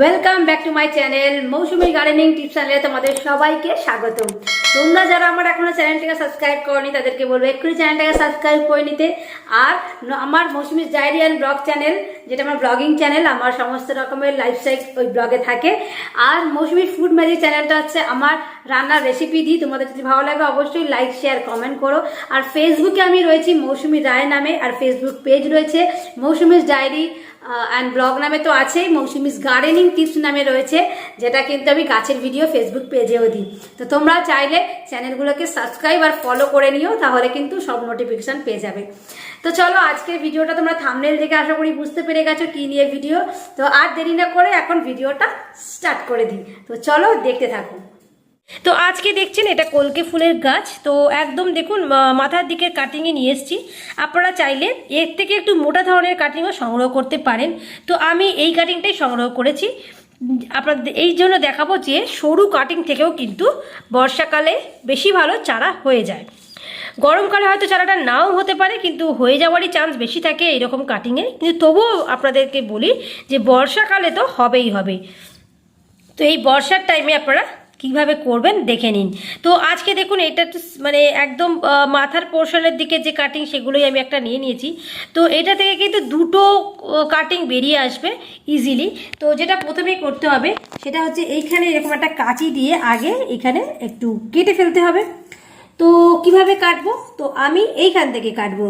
Welcome back to my channel Mousumi gardening tips চ্যানেলে তোমাদের সবাইকে স্বাগত তোমরা যারা আমার এখনও চ্যানেলটাকে সাবস্ক্রাইব করনি, তাদেরকে বলব এক্ষুনি চ্যানেলটাকে সাবস্ক্রাইব করে নিতে। আর আমার Mousumi diary and blog channel যেটা আমার ব্লগিং চ্যানেল আমার সমস্ত রকমের লাইফস্টাইল ওই ব্লগে থাকে। আর মৌসুমি ফুড ম্যাজিক চ্যানেলটা হচ্ছে আমার রান্নার রেসিপি দিই তোমাদের যদি ভালো লাগে অবশ্যই লাইক শেয়ার কমেন্ট করো। আর ফেসবুকে আমি রয়েছি মৌসুমি রায় নামে, আর ফেসবুক পেজ রয়েছে মৌসুমিস ডায়েরি অ্যান্ড ব্লগ নামে তো আছেই। মৌসুমিস গার্ডেনিং টিপস নামে রয়েছে, যেটা কিন্তু আমি গাছের ভিডিও ফেসবুক পেজেও দিই। তো তোমরা চাইলে চ্যানেলগুলোকে সাবস্ক্রাইব আর ফলো করে নিও, তাহলে কিন্তু সব নোটিফিকেশন পেয়ে যাবে। তো চলো আজকের ভিডিওটা তোমরা থামনেল দেখে আশা করি বুঝতে পেরে গেছো, কি নিয়ে ভিডিও তো আর দেরি না করে এখন ভিডিওটা স্টার্ট করে দিই। তো চলো দেখতে থাকো। তো আজকে দেখছেন এটা কলকে ফুলের গাছ। তো একদম দেখুন মাথার দিকে কাটিংয়ে নিয়ে এসেছি। আপনারা চাইলে এর থেকে একটু মোটা ধরনের কাটিংও সংগ্রহ করতে পারেন। তো আমি এই কাটিংটাই সংগ্রহ করেছি। আপনাদের এই জন্য দেখাবো যে সরু কাটিং থেকেও কিন্তু বর্ষাকালে বেশি ভালো চারা হয়ে যায়। গরমকালে হয়তো চারাটা নাও হতে পারে, কিন্তু হয়ে যাওয়ারই চান্স বেশি থাকে এরকম কাটিংয়ে কিন্তু তবুও আপনাদেরকে বলি যে বর্ষাকালে তো হবেই হবে। তো এই বর্ষার টাইমে আপনারা কীভাবে করবেন দেখে নিন। তো আজকে দেখুন, এটা মানে একদম মাথার পোর্শনের দিকে যে কাটিং সেগুলোই আমি একটা নিয়ে নিয়েছি। তো এটা থেকে কিন্তু দুটো কাটিং বেরিয়ে আসবে ইজিলি তো যেটা প্রথমেই করতে হবে, সেটা হচ্ছে এইখানে এরকম একটা কাঁচি দিয়ে আগে এখানে একটু কেটে ফেলতে হবে। তো কীভাবে কাটবো? তো আমি এইখান থেকে কাটবো।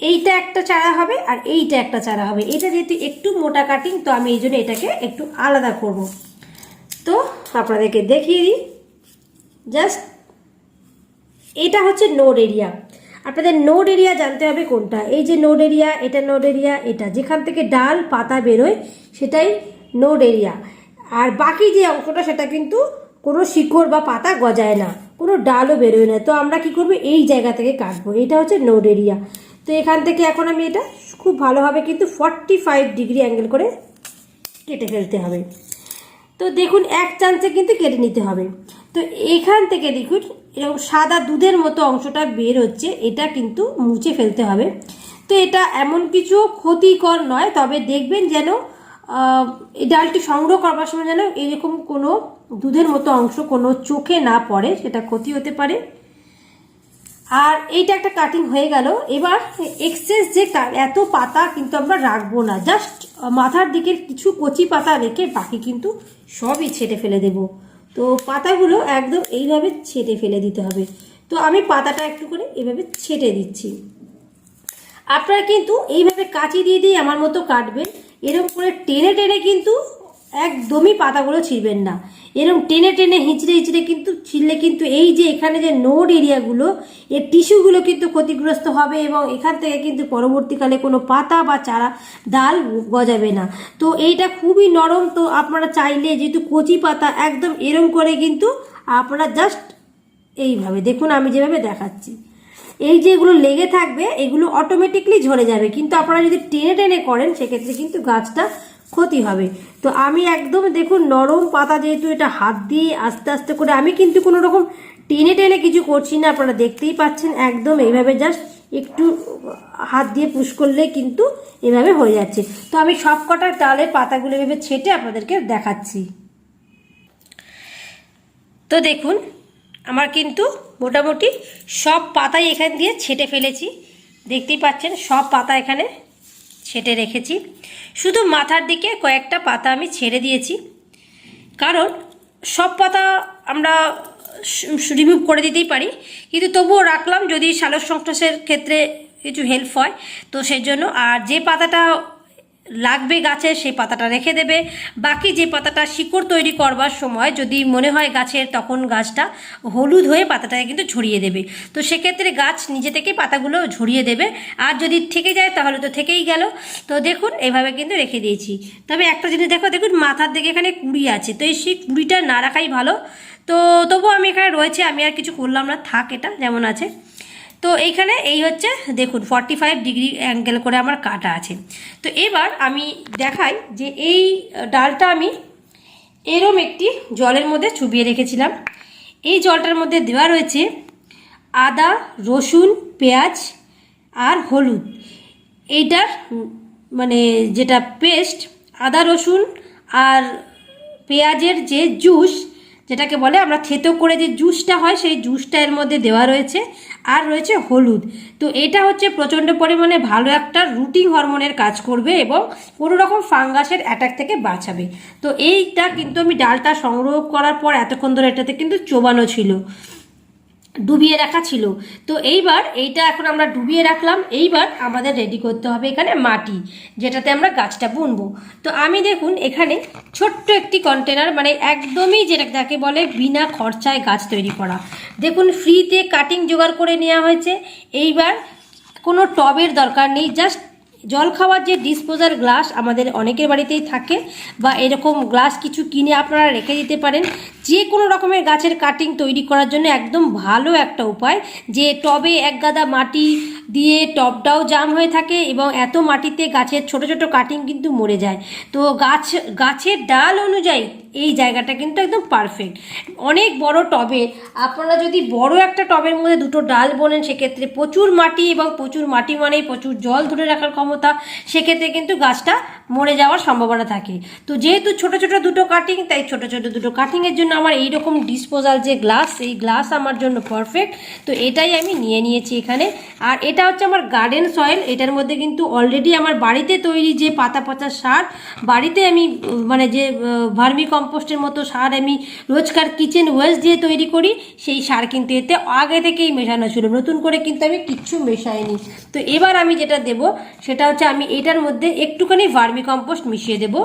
এইটা একটা চারা হবে আর এইটা একটা চারা হবে। এটা যেহেতু একটু মোটা কাটিং তো আমি এই জন্য এটাকে একটু আলাদা করব। তো আপনাদেরকে দেখিয়ে দিই। জাস্ট এটা হচ্ছে নোড এরিয়া আপনাদের নোড এরিয়া জানতে হবে কোনটা? এই যে নোড এরিয়া এটা নোড এরিয়া এটা। যেখান থেকে ডাল, পাতা বেরোয়, সেটাই নোড এরিয়া আর বাকি যে অংশটা, সেটা কিন্তু কোনো শিকড় বা পাতা গজায় না। কোনো ডালও বেরোয় না। তো আমরা কি করব? এই জায়গা থেকে কাটবো। এটা হচ্ছে নোড এরিয়া তো এখান থেকে এখন আমি এটা খুব ভালোভাবে কিন্তু ফর্টি ফাইভ ডিগ্রি অ্যাঙ্গেল করে কেটে ফেলতে হবে। তো দেখুন, এক চান্সে কিন্তু কেটে নিতে হবে। তো এখান থেকে দেখুন, এরকম সাদা দুধের মতো অংশটা বের হচ্ছে, এটা কিন্তু মুছে ফেলতে হবে। তো এটা এমন কিছু ক্ষতিকর নয়, তবে দেখবেন যেন এই ডালটি সংগ্রহ করবার সময় যেন এরকম কোনো দুধের মতো অংশ কোনো চোখে না পড়ে, সেটা ক্ষতি হতে পারে। আর এইটা একটা কাটিং হয়ে গেল। এবার এক্সেস যে এত পাতা কিন্তু আমরা রাখব না। জাস্ট মাথার দিকের কিছু কচি পাতা রেখে বাকি কিন্তু সবই ছেটে ফেলে দেব। তো পাতাগুলো একদম এইভাবে ছেটে ফেলে দিতে হবে। তো আমি পাতাটা একটু করে এভাবে ছেটে দিচ্ছি। আপনারা কিন্তু এইভাবে কাঁচি দিয়ে দিয়ে আমার মতো কাটবেন। এরকম করে টেনে টেনে কিন্তু একদমই পাতাগুলো ছিঁড়বেন না। এরকম টেনে টেনে হিঁচড়ে হিঁচড়ে কিন্তু ছিঁড়লে কিন্তু এই যে এখানে যে নোড এরিয়াগুলো এর টিস্যুগুলো কিন্তু ক্ষতিগ্রস্ত হবে এবং এখান থেকে কিন্তু পরবর্তীকালে কোনো পাতা বা চারা, ডাল গজাবে না। তো এইটা খুবই নরম। তো আপনারা চাইলে যেহেতু কচি পাতা, একদম এরম করে কিন্তু আপনারা জাস্ট এইভাবে দেখুন, আমি যেভাবে দেখাচ্ছি। এই যে এগুলো লেগে থাকবে, এগুলো অটোমেটিকলি ঝরে যাবে। কিন্তু আপনারা যদি টেনে টেনে করেন, সেক্ষেত্রে কিন্তু গাছটা ক্ষতি হবে। তো আমি একদম দেখুন নরম পাতা যেহেতু এটা হাত দিয়ে আস্তে আস্তে করে, আমি কিন্তু কোনো রকম টেনে টেনে কিছু করছি না, আপনারা দেখতেই পাচ্ছেন একদম এইভাবে জাস্ট একটু হাত দিয়ে পুশ করলে কিন্তু এভাবে হয়ে যাচ্ছে। তো আমি সব কটা ডালের পাতাগুলো এভাবে ছেটে আপনাদেরকে দেখাচ্ছি। তো দেখুন, আমার কিন্তু মোটামুটি সব পাতাই এখান দিয়ে ছেটে ফেলেছি। দেখতেই পাচ্ছেন, সব পাতা এখানে ছেটে রেখেছি। শুধু মাথার দিকে কয়েকটা পাতা আমি ছেড়ে দিয়েছি। কারণ সব পাতা আমরা রিমুভ করে দিতেই পারি। কিন্তু তবুও রাখলাম যদি সালোক সংশ্লেষের ক্ষেত্রে কিছু হেল্প হয়, তো সেই জন্য আর যে পাতাটা লাগবে গাছে, সেই পাতাটা রেখে দেবে। বাকি যে পাতাটা শিকড় তৈরি করবার সময় যদি মনে হয় গাছের তখন গাছটা হলুদ হয়ে পাতাটাকে কিন্তু ঝরিয়ে দেবে। তো সেক্ষেত্রে গাছ নিজে থেকে পাতাগুলো ঝরিয়ে দেবে। আর যদি থেকে যায়, তাহলে তো থেকেই গেল। তো দেখুন, এভাবে কিন্তু রেখে দিয়েছি। তবে একটা জিনিস দেখো, দেখুন, মাথার দিকে এখানে কুড়ি আছে। তো এই সেই কুড়িটা না রাখাই ভালো। তো তবুও আমি এখানে রয়েছে, আমি আর কিছু করলাম না। থাক এটা, যেমন আছে। তো এইখানে এই হচ্ছে, দেখুন ফর্টি ফাইভ ডিগ্রি অ্যাঙ্গেল করে আমার কাটা আছে। তো এবার আমি দেখাই যে এই ডালটা আমি এরম একটি জলের মধ্যে চুবিয়ে রেখেছিলাম। এই জলটার মধ্যে দেওয়া রয়েছে আদা, রসুন, পেঁয়াজ আর হলুদ। এইটার মানে যেটা পেস্ট আদা, রসুন আর পেঁয়াজের যে জুস যেটাকে বলে আমরা থেতো করে যে জুসটা হয়, সেই জুসটা এর মধ্যে দেওয়া রয়েছে। আর রয়েছে হলুদ। তো এটা হচ্ছে প্রচণ্ড পরিমাণে ভালো একটা রুটিং হরমোনের কাজ করবে এবং কোনো রকম ফাঙ্গাসের অ্যাটাক থেকে বাঁচাবে। তো এইটা কিন্তু আমি ডালটা সংগ্রহ করার পর এতক্ষণ ধরে এটাতে কিন্তু চোবানো ছিল। ডুবিয়ে রাখা ছিল। তো এইবার এইটা এখন আমরা ডুবিয়ে রাখলাম। এইবার আমাদের রেডি করতে হবে এখানে মাটি, যেটাতে আমরা গাছটা বুনবো। তো আমি দেখুন এখানে ছোট্ট একটি কন্টেনার মানে একদমই যেটা যাকে বলে বিনা খরচায় গাছ তৈরি করা। দেখুন ফ্রিতে কাটিং জোগাড় করে নেওয়া হয়েছে। এইবার কোনো টবের দরকার নেই জাস্ট জল খাওয়ার যে ডিসপোজাল গ্লাস আমাদের অনেকের বাড়িতেই থাকে বা এরকম গ্লাস কিছু কিনে আপনারা রেখে দিতে পারেন, যে কোনো রকমের গাছের কাটিং তৈরি করার জন্য একদম ভালো একটা উপায়, যে টবে এক গাদা মাটি দিয়ে টবটাও জাম হয়ে থাকে এবং এত মাটিতে গাছের ছোট ছোট কাটিং কিন্তু মরে যায়। তো গাছ, গাছের ডাল অনুযায়ী এই জায়গাটা কিন্তু একদম পারফেক্ট অনেক বড় টবে, আপনারা যদি বড় একটা টবের মধ্যে দুটো ডাল বোনেন, সেক্ষেত্রে প্রচুর মাটি এবং প্রচুর মাটি মানেই প্রচুর জল ধরে রাখার ক্ষমতা, সেক্ষেত্রে কিন্তু গাছটা মরে যাওয়ার সম্ভাবনা থাকে। তো যেহেতু ছোট ছোট দুটো কাটিং তাই ছোট ছোট দুটো কাটিংয়ের জন্য আমার এই রকম ডিসপোজাল যে গ্লাস এই গ্লাস আমার জন্য পারফেক্ট তো এটাই আমি নিয়ে নিয়েছি এখানে। আর এটা হচ্ছে আমার গার্ডেন সয়েল এটার মধ্যে কিন্তু অলরেডি আমার বাড়িতে তৈরি যে পাতা পচা সার, বাড়িতে আমি মানে যে ভার্মি কম্পোস্টের মতো সার আমি রোজকার কিচেন ওয়েস্ট দিয়ে তৈরি করি, সেই সার কিন্তু এতে আগে থেকেই মেশানো ছিল। নতুন করে কিন্তু আমি কিচ্ছু মেশাইনি। তো এবার আমি যেটা দেব, সেটা হচ্ছে আমি এটার মধ্যে একটুখানি ভার্মি কম্পোস্ট মিশিয়ে দেবো।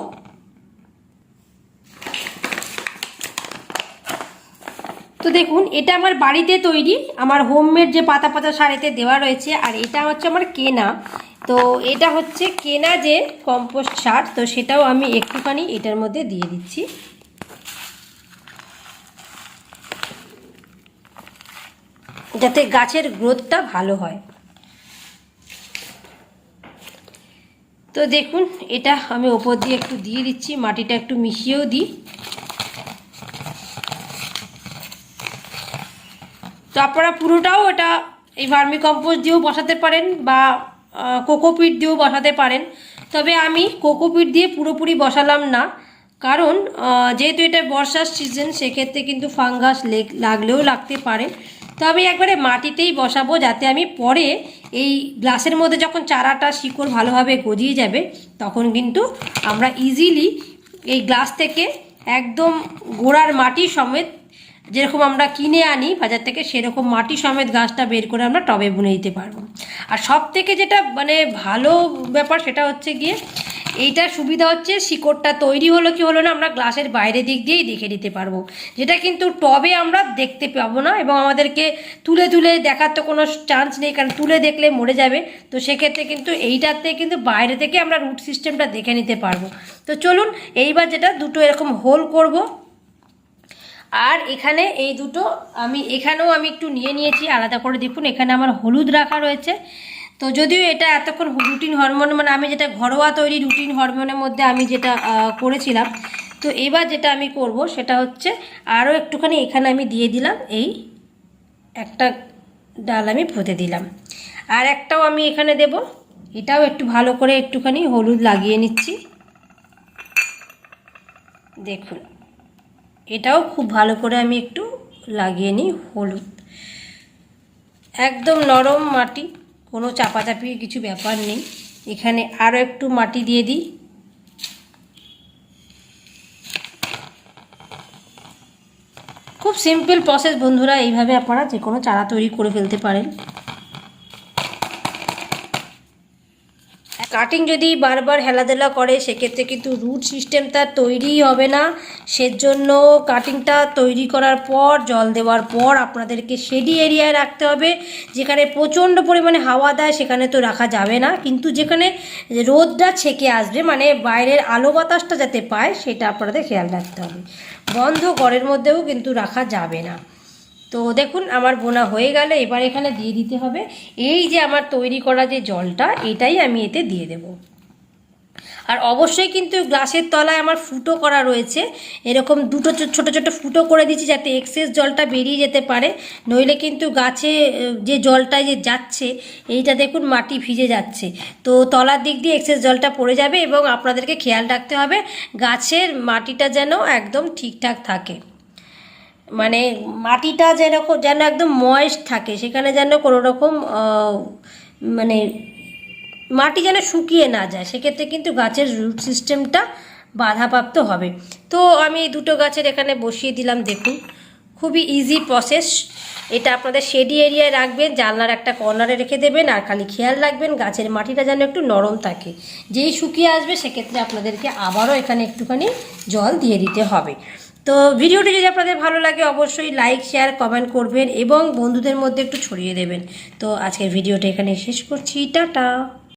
তো দেখুন, এটা আমার বাড়িতে তৈরি। আমার হোমমেড যে পাতা পাতা এতে দেওয়া রয়েছে, আর এটা হচ্ছে আমার কেনা। তো এটা হচ্ছে কেনা যে কম্পোস্ট সার, তো সেটাও আমি একটুখানি এটার মধ্যে দিয়ে দিচ্ছি। যাতে গাছের গ্রোথটা ভালো হয়। তো দেখুন, এটা আমি ওপর দিয়ে একটু দিয়ে দিচ্ছি, মাটিটা একটু মিশিয়েও দিই। তো আপনারা পুরোটাও এটা এই ভার্মি কম্পোস্ট দিয়েও বসাতে পারেন বা কোকোপিট দিয়েও বসাতে পারেন। তবে আমি কোকোপিট দিয়ে পুরোপুরি বসালাম না। কারণ যেহেতু এটা বর্ষার সিজন সেক্ষেত্রে কিন্তু ফাঙ্গাস লাগলেও লাগতে পারে। তো আমি একবারে মাটিতেই বসাবো যাতে আমি পরে এই গ্লাসের মধ্যে যখন চারাটা শিকড় ভালোভাবে গজিয়ে যাবে, তখন কিন্তু আমরা ইজিলি এই গ্লাস থেকে একদম গোড়ার মাটি সমেত যেরকম আমরা কিনে আনি, বাজার থেকে সেরকম মাটি সমেত গাছটা বের করে আমরা টবে বুনে দিতে পারব। আর সব থেকে যেটা মানে ভালো ব্যাপার সেটা হচ্ছে গিয়ে, এইটার সুবিধা হচ্ছে শিকড়টা তৈরি হলো কি হলো না আমরা গ্লাসের বাইরে দিক দিয়েই দেখে দিতে পারব। যেটা কিন্তু টবে আমরা দেখতে পাবো না এবং আমাদেরকে তুলে তুলে দেখার তো কোনো চান্স নেই, কারণ তুলে দেখলে মরে যাবে। তো সেক্ষেত্রে কিন্তু এইটাতে কিন্তু বাইরে থেকে আমরা রুট সিস্টেমটা দেখে নিতে পারব। তো চলুন, এইবার যেটা দুটো এরকম হোল করব। আর এখানে এই দুটো, আমি এখানেও আমি একটু নিয়ে নিয়েছি, আলাদা করে দেখুন, এখানে আমার হলুদ রাখা রয়েছে। তো যদিও এটা এতক্ষণ রুটিন হরমোন মানে আমি যেটা ঘরোয়া তৈরি রুটিন হরমোনের মধ্যে আমি যেটা করেছিলাম, তো এবার যেটা আমি করব সেটা হচ্ছে আরও একটুখানি এখানে আমি দিয়ে দিলাম, এই একটা ডাল আমি পুঁতে দিলাম। আর একটাও আমি এখানে দেব, এটাও একটু ভালো করে একটুখানি হলুদ লাগিয়ে নিচ্ছি। দেখুন এটাও খুব ভালো করে আমি একটু লাগিয়ে নিই হলুদ। একদম নরম মাটি, কোনো চাপাচাপি কিছু ব্যাপার নেই। এখানে আরও একটু মাটি দিয়ে দিই। খুব সিম্পল প্রসেস বন্ধুরা, এইভাবে আপনারা যে কোনো চারা তৈরি করে ফেলতে পারেন। কাটিং যদি বারবার হেলাদেলা করে, সেক্ষেত্রে কিন্তু রুট সিস্টেম তার তৈরিই হবে না। সেজন্য কাটিংটা তৈরি করার পর, জল দেওয়ার পর আপনাদেরকে শেডি এরিয়ায় রাখতে হবে। যেখানে প্রচণ্ড পরিমাণে হাওয়া দেয়, সেখানে তো রাখা যাবে না। কিন্তু যেখানে রোদটা ছেকে আসবে মানে বাইরের আলো বাতাসটা যাতে পায়, সেটা আপনাদের খেয়াল রাখতে হবে। বন্ধ ঘরের মধ্যেও কিন্তু রাখা যাবে না। তো দেখুন, আমার বোনা হয়ে গেল, এবার এখানে দিয়ে দিতে হবে। এই যে আমার তৈরি করা যে জলটা, এটাই আমি এতে দিয়ে দেব। আর অবশ্যই কিন্তু গ্লাসের তলায় আমার ফুটো করা রয়েছে। এরকম দুটো ছোট ছোট ফুটো করে দিচ্ছি যাতে এক্সেস জলটা বেরিয়ে যেতে পারে। নইলে কিন্তু গাছে যে জলটা যে যাচ্ছে, এইটা দেখুন মাটি ভিজে যাচ্ছে। তো তলার দিক দিয়ে এক্সেস জলটা পড়ে যাবে এবং আপনাদেরকে খেয়াল রাখতে হবে, গাছের মাটিটা যেন একদম ঠিকঠাক থাকে। মানে মাটিটা যেন যেন একদম ময়েস্ট থাকে, সেখানে যেন কোনো রকম মানে মাটি যেন শুকিয়ে না যায়, সেক্ষেত্রে কিন্তু গাছের রুট সিস্টেমটা বাধাপ্রাপ্ত হবে। তো আমি দুটো গাছের এখানে বসিয়ে দিলাম, দেখুন। খুবই ইজি প্রসেস এটা আপনাদের শেডি এরিয়ায় রাখবেন, জানলার একটা কর্নারে রেখে দেবেন, আর খালি খেয়াল রাখবেন গাছের মাটিটা যেন একটু নরম থাকে। যেই শুকিয়ে আসবে, সেক্ষেত্রে আপনাদেরকে আবারও এখানে একটুখানি জল দিয়ে দিতে হবে। তো ভিডিওটি যদি আপনাদের ভালো লাগে, অবশ্যই লাইক শেয়ার কমেন্ট করবেন এবং বন্ধুদের মধ্যে একটু ছড়িয়ে দেবেন। তো আজকের ভিডিওটা এখানে শেষ করছি। টাটা!